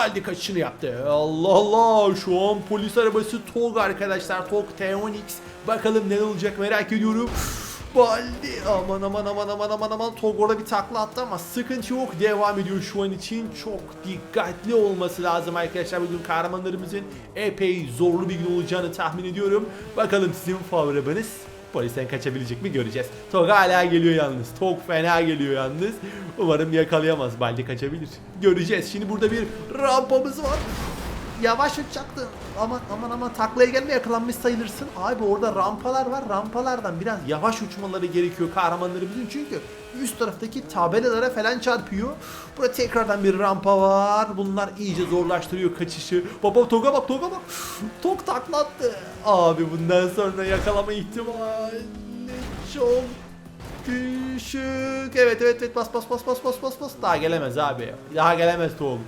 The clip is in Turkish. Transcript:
Baldi kaçışını yaptı. Allah Allah şu an polis arabası TOG arkadaşlar. TOG T10X. Bakalım ne olacak merak ediyorum. Baldi aman aman aman aman aman aman TOG orada bir takla attı ama sıkıntı yok devam ediyor şu an için çok dikkatli olması lazım arkadaşlar bugün kahramanlarımızın epey zorlu bir gün olacağını tahmin ediyorum bakalım sizin favori polisten kaçabilecek mi göreceğiz. TOG hala geliyor yalnız. TOG fena geliyor yalnız. Umarım yakalayamaz. Baldi kaçabilir. Göreceğiz. Şimdi burada bir rampamız var Yavaş uçacaktı. Aman aman aman taklaya gelme yakalanmış sayılırsın. Abi orada rampalar var. Rampalardan biraz yavaş uçmaları gerekiyor kahramanlarımızın çünkü üst taraftaki tabelalara falan çarpıyor. Burada tekrardan bir rampa var. Bunlar iyice zorlaştırıyor kaçışı. Baba Tog'a bak Tog'a bak. Tog taklattı. Abi bundan sonra yakalama ihtimali çok düşük. Evet evet evet bas bas bas bas bas bas bas. Daha gelemez abi. Daha gelemez Tog.